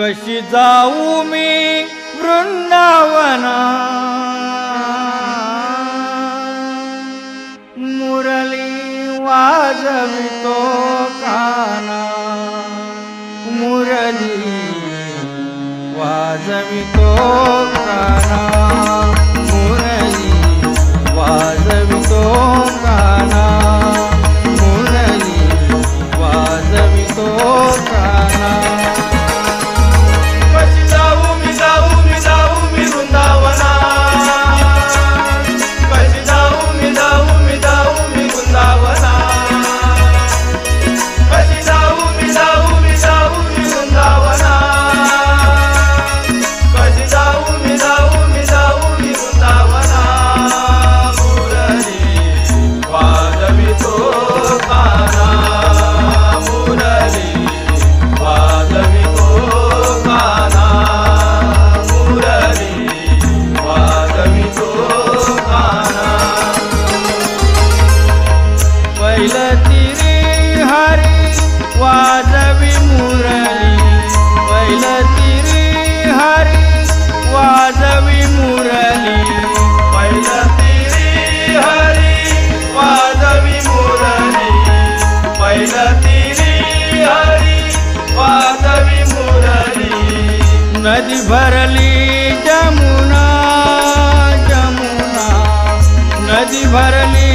कशी जाऊ मी वृंदावना? मुरली वाजवितो काना. मुरली वाजवितो काना. नदी भरली जमुना जमुना नदी भरली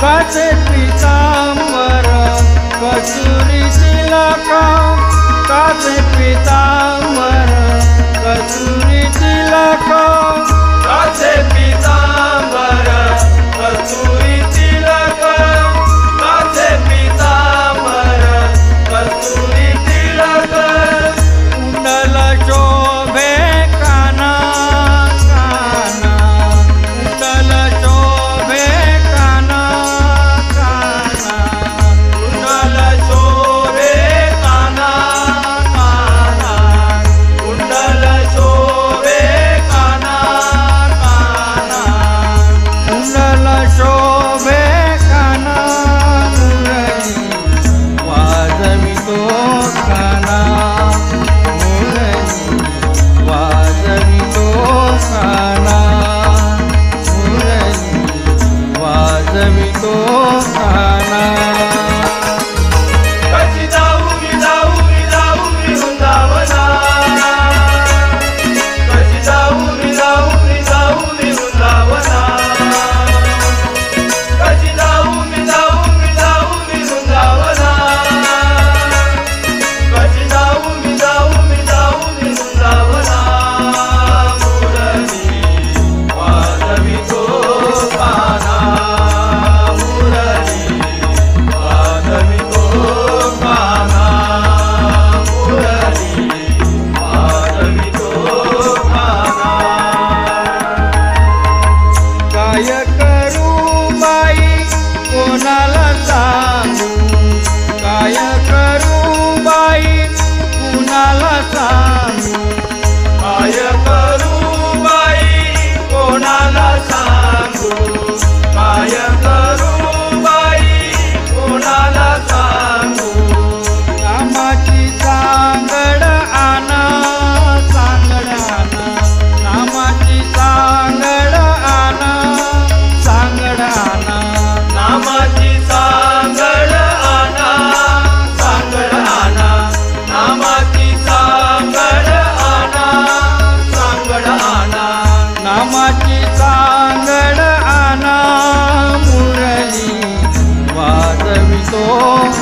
काचे पितांबर कसुरी तिलका पिता पितांबर कसुरी तिलका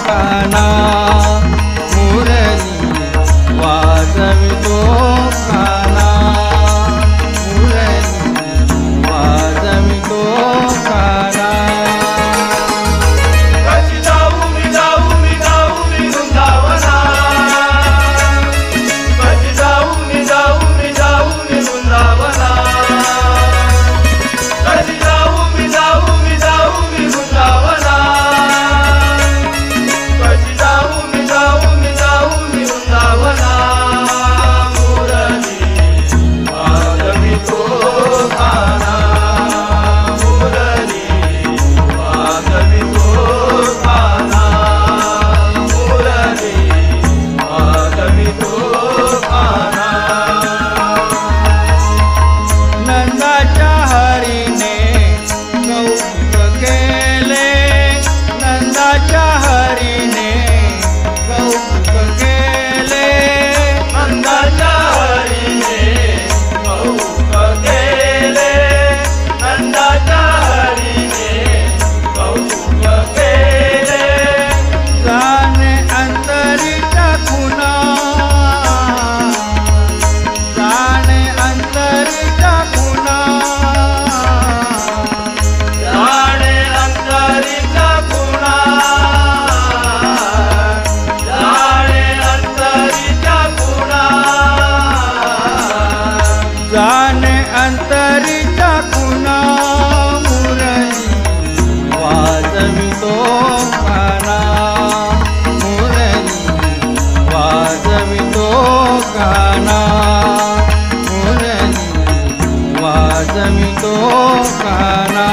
காணா. काना